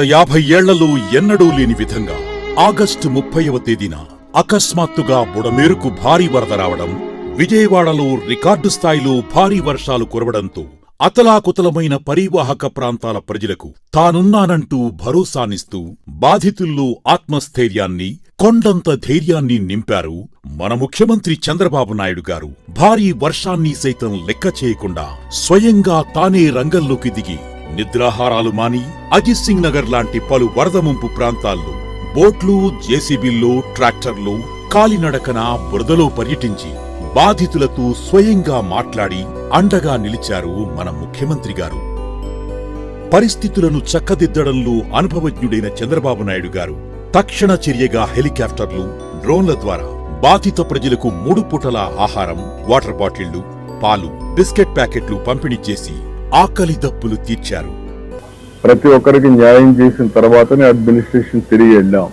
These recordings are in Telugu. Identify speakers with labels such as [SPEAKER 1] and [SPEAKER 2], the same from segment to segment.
[SPEAKER 1] గత యాభై ఏళ్ళలో ఎన్నడూ లేని విధంగా ఆగస్టు ముప్పైవ తేదీన అకస్మాత్తుగా బుడమేరుకు భారీ వరద రావడం విజయవాడలో రికార్డు స్థాయిలో భారీ వర్షాలు కురవడంతో అతలాకుతలమైన పరివాహక ప్రాంతాల ప్రజలకు తానున్నానంటూ భరోసానిస్తూ బాధితుల్లో ఆత్మస్థైర్యాన్ని కొండంత ధైర్యాన్ని నింపారు మన ముఖ్యమంత్రి చంద్రబాబు నాయుడు గారు. భారీ వర్షాన్ని సైతం లెక్క చేయకుండా స్వయంగా తానే రంగంలోకి దిగి నిద్రాహారాలు మాని అజిత్ సింగ్ నగర్ లాంటి పలు వరద ముంపు ప్రాంతాల్లో బోట్లు జేసీబీల్లో ట్రాక్టర్లు కాలినడకన బురదలో పర్యటించి బాధితులతో స్వయంగా మాట్లాడి అండగా నిలిచారు మన ముఖ్యమంత్రి గారు. పరిస్థితులను చక్కదిద్దడంలో అనుభవజ్ఞుడైన చంద్రబాబు నాయుడు గారు తక్షణ చర్యగా హెలికాప్టర్లు డ్రోన్ల ద్వారా బాధిత ప్రజలకు మూడు పూటల ఆహారం వాటర్ బాటిళ్ళు పాలు బిస్కెట్ ప్యాకెట్లు పంపిణీ చేసి ఆకలి దప్పులు తీర్చారు.
[SPEAKER 2] ప్రతి ఒక్కరికి న్యాయం చేసిన తర్వాతనే అడ్మినిస్ట్రేషన్ తిరిగి వెళ్ళాం.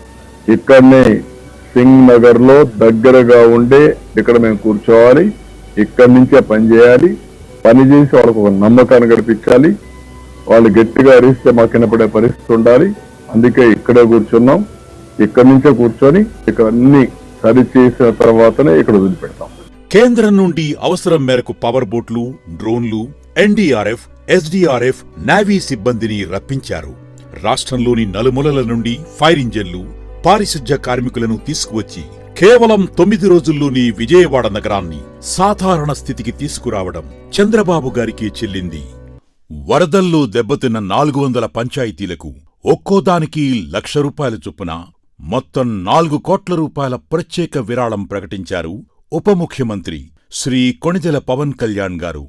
[SPEAKER 2] ఇక్కడనే సింగ్ నగర్లో దగ్గరగా ఉండే ఇక్కడ మేము కూర్చోవాలి ఇక్కడి నుంచే పని చేయాలి పని చేసి వాళ్ళకు ఒక నమ్మకాన్ని గడిపించాలి వాళ్ళు గట్టిగా అరిస్తే మాకు వినపడే పరిస్థితి ఉండాలి. అందుకే ఇక్కడే కూర్చున్నాం ఇక్కడి నుంచే కూర్చొని ఇక్కడ అన్ని సరి చేసిన తర్వాతనే ఇక్కడ వదిలిపెడతాం.
[SPEAKER 1] కేంద్రం నుండి అవసరం మేరకు పవర్ బోట్లు డ్రోన్లు ఎన్డీఆర్ఎఫ్ ఎస్డీఆర్ఎఫ్ నావీ సిబ్బందిని రప్పించారు. రాష్ట్రంలోని నలుమూలల నుండి ఫైర్ ఇంజన్లు పారిశుధ్య కార్మికులను తీసుకువచ్చి కేవలం తొమ్మిది రోజుల్లోని విజయవాడ నగరాన్ని సాధారణ స్థితికి తీసుకురావడం చంద్రబాబు గారికి చెల్లింది. వరదల్లో దెబ్బతిన్న నాలుగు వందల పంచాయతీలకు ఒక్కోదానికి లక్ష రూపాయల చొప్పున మొత్తం నాలుగు కోట్ల రూపాయల ప్రత్యేక విరాళం ప్రకటించారు ఉప ముఖ్యమంత్రి శ్రీ కొణిదెల పవన్ కళ్యాణ్ గారు.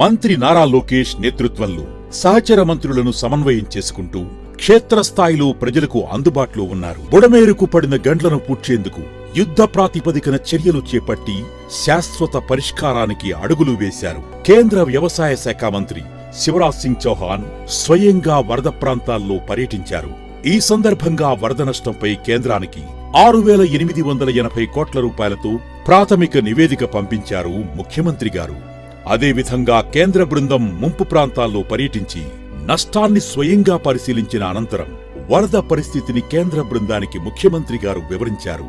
[SPEAKER 1] మంత్రి నారా లోకేష్ నేతృత్వంలో సహచర మంత్రులను సమన్వయం చేసుకుంటూ క్షేత్రస్థాయిలో ప్రజలకు అందుబాటులో ఉన్నారు. బుడమేరుకు పడిన గండ్లను పూడ్చేందుకు యుద్ధ ప్రాతిపదికన చర్యలు చేపట్టి శాశ్వత పరిష్కారానికి అడుగులు వేశారు. కేంద్ర వ్యవసాయ శాఖ మంత్రి శివరాజ్ సింగ్ చౌహాన్ స్వయంగా వరద ప్రాంతాల్లో పర్యటించారు. ఈ సందర్భంగా వరద నష్టంపై కేంద్రానికి ఆరు వేల ఎనిమిది వందల ఎనభై కోట్ల రూపాయలతో ప్రాథమిక నివేదిక పంపించారు ముఖ్యమంత్రి గారు. అదేవిధంగా కేంద్ర బృందం ముంపు ప్రాంతాల్లో పర్యటించి నష్టాన్ని స్వయంగా పరిశీలించిన అనంతరం వరద పరిస్థితిని కేంద్ర బృందానికి ముఖ్యమంత్రి గారు వివరించారు.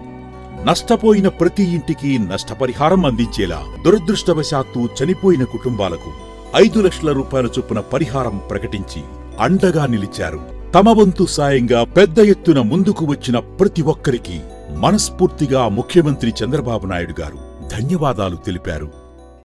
[SPEAKER 1] నష్టపోయిన ప్రతి ఇంటికి నష్టపరిహారం అందించేలా దురదృష్టవశాత్తు చనిపోయిన కుటుంబాలకు ఐదు లక్షల రూపాయల చొప్పున పరిహారం ప్రకటించి అండగా నిలిచారు. తమ వంతు సాయంగా పెద్ద ఎత్తున ముందుకు వచ్చిన ప్రతి ఒక్కరికి మనస్ఫూర్తిగా ముఖ్యమంత్రి చంద్రబాబు నాయుడు గారు ధన్యవాదాలు తెలిపారు.